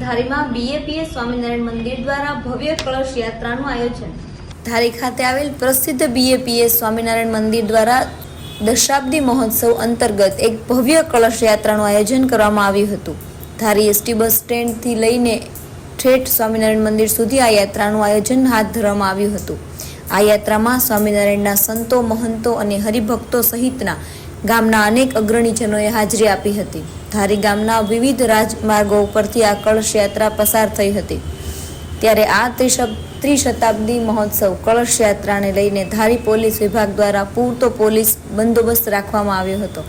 ધારીમાં બીએપીએ સ્વામિનારાયણ મંદિર દ્વારા ભવ્ય કળશ યાત્રાનું આયોજન. ધારી ખાતે આવેલ પ્રસિદ્ધ બીએપીએ સ્વામિનારાયણ મંદિર દ્વારા દશાબ્દી મહોત્સવ અંતર્ગત એક ભવ્ય કળશ યાત્રાનું આયોજન કરવામાં આવ્યું હતું. ધારી એસટી બસ સ્ટેન્ડથી લઈને ઠેઠ સ્વામિનારાયણ મંદિર સુધી આ યાત્રાનું આયોજન હાથ ધરવામાં આવ્યું હતું. આ યાત્રામાં સ્વામિનારાયણના સંતો, મહંતો અને હરિભક્તો સહિતના ગામના અનેક અગ્રણીજનોએ હાજરી આપી હતી. ધારી ગામના વિવિધ રાજમાર્ગો ઉપરથી આ કળશ યાત્રા પસાર થઈ હતી. ત્યારે આ ત્રિશતાબ્દી મહોત્સવ કળશ યાત્રાને લઈને ધારી પોલીસ વિભાગ દ્વારા પૂરતો પોલીસ બંદોબસ્ત રાખવામાં આવ્યો હતો.